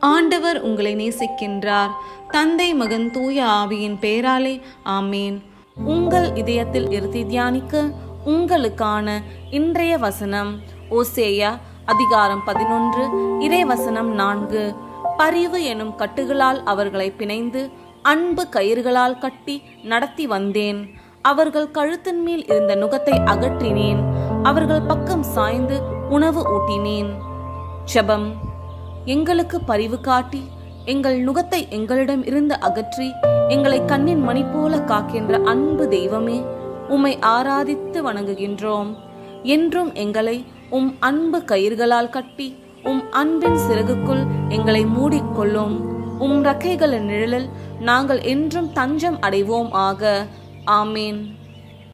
ஆண்டவர் உங்களை நேசிக்கின்றார். தந்தை மகன் தூய ஆவியின் பெயராலே ஆமேன். உங்கள் இதயத்தில் இருத்தி தியானிக்க உங்களுக்கான இன்றைய வசனம் ஓசேயா அதிகாரம் பதினொன்று இறை வசனம் நான்கு. பரிவு எனும் கட்டுகளால் அவர்களை பிணைந்து அன்பு கயிறுகளால் கட்டி நடத்தி வந்தேன். அவர்கள் கழுத்தின் மேல் இருந்த நுகத்தை அகற்றினேன். அவர்கள் பக்கம் சாய்ந்து உணவு ஊட்டினேன். ஜெபம் எங்களுக்கு பரிவு காட்டி எங்கள் நுகத்தை எங்களிடம் இருந்து அகற்றி எங்களை கண்ணின் மணி போல காக்கின்ற அன்பு தெய்வமே உம்மை ஆராதித்து வணங்குகின்றோம். என்றும் எங்களை உம் அன்பு கயிர்களால் கட்டி உம் அன்பின் சிறகுக்குள் எங்களை மூடிக்கொள்ளும். உம் ரக்கைகளின் நிழலில் நாங்கள் என்றும் தஞ்சம் அடைவோம் ஆக. ஆமீன்.